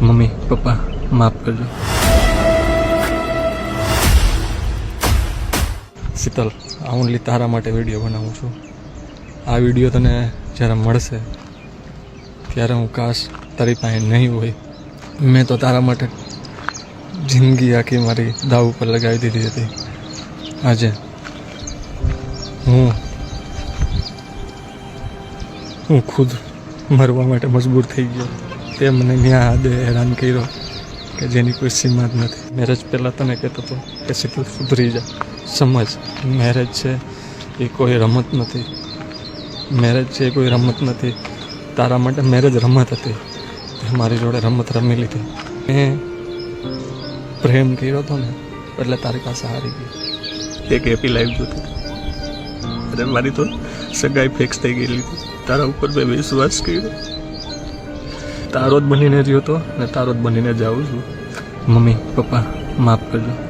Mummy, પપ્પા, માફ કરજો. શીતલ, આ ઓનલી તારા માટે વીડિયો બનાવું છું. આ વીડિયો તને જ્યારે મળશે, ત્યારે હું કાશ તારી પાસે નહીં હોય. મેં તો તારા માટે જિંદગી આખી મારી દાવ ઉપર લગાવી દીધી હતી. આજે હું હું ખુદ મરવા માટે મજબૂર થઈ ગયો. તે મને ત્યાં આદે હેરાન કર્યો કે જેની કોઈ સીમા જ નથી. મેરેજ પહેલાં તને કહેતો હતો કે શીતલ સુધરી જા. સમજ મેરેજ છે એ કોઈ રમત નથી. મેરેજ છે એ કોઈ રમત નથી. તારા માટે મેરેજ રમત હતી. મારી જોડે રમત રમી લીધી. મેં પ્રેમ કર્યો હતો ને એટલે તારી પાસે હારી ગઈ એક હેપી લાઈફ જોતી અરે મારી તો સગાઈ ફિક્સ થઈ ગયેલી હતી. તારા ઉપર મેં વિશ્વાસ કર્યો. તારો જ બનીને રહ્યો હતો ને તારો જ બનીને જાઉં છું. મમ્મી, પપ્પા, માફ કરજો.